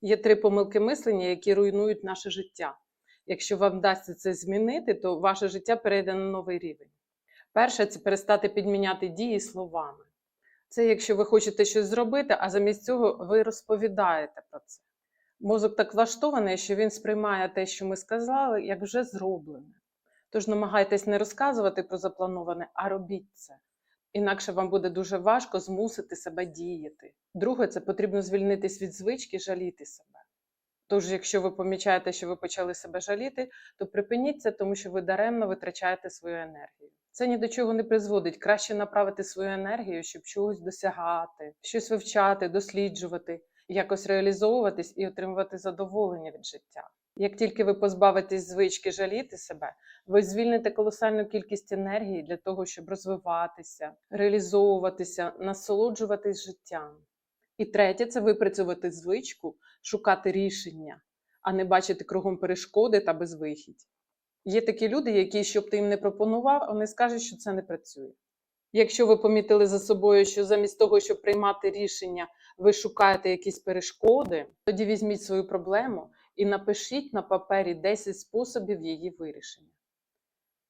Є три помилки мислення, які руйнують наше життя. Якщо вам вдасться це змінити, то ваше життя перейде на новий рівень. Перше це перестати підміняти дії словами. Це якщо ви хочете щось зробити, а замість цього ви розповідаєте про це. Мозок так влаштований, що він сприймає те, що ми сказали, як вже зроблене. Тож намагайтесь не розказувати про заплановане, а робіть це. Інакше вам буде дуже важко змусити себе діяти. Друге, це потрібно звільнитись від звички жаліти себе. Тож, якщо ви помічаєте, що ви почали себе жаліти, то припиніть це, тому що ви даремно витрачаєте свою енергію. Це ні до чого не призводить. Краще направити свою енергію, щоб чогось досягати, щось вивчати, досліджувати, якось реалізовуватись і отримувати задоволення від життя. Як тільки ви позбавитесь звички жаліти себе, ви звільните колосальну кількість енергії для того, щоб розвиватися, реалізовуватися, насолоджуватись життям. І третє це випрацювати звичку, шукати рішення, а не бачити кругом перешкоди та безвихідь. Є такі люди, які, щоб ти їм не пропонував, вони скажуть, що це не працює. Якщо ви помітили за собою, що замість того, щоб приймати рішення, ви шукаєте якісь перешкоди, тоді візьміть свою проблему і напишіть на папері 10 способів її вирішення.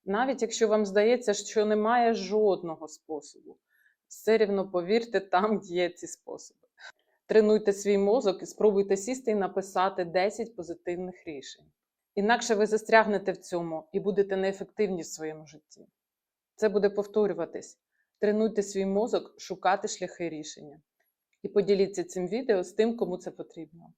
Навіть якщо вам здається, що немає жодного способу, все рівно повірте, там є ці способи. Тренуйте свій мозок і спробуйте сісти і написати 10 позитивних рішень. Інакше ви застрягнете в цьому і будете неефективні в своєму житті. Це буде повторюватись. Тренуйте свій мозок шукати шляхи рішення. І поділіться цим відео з тим, кому це потрібно.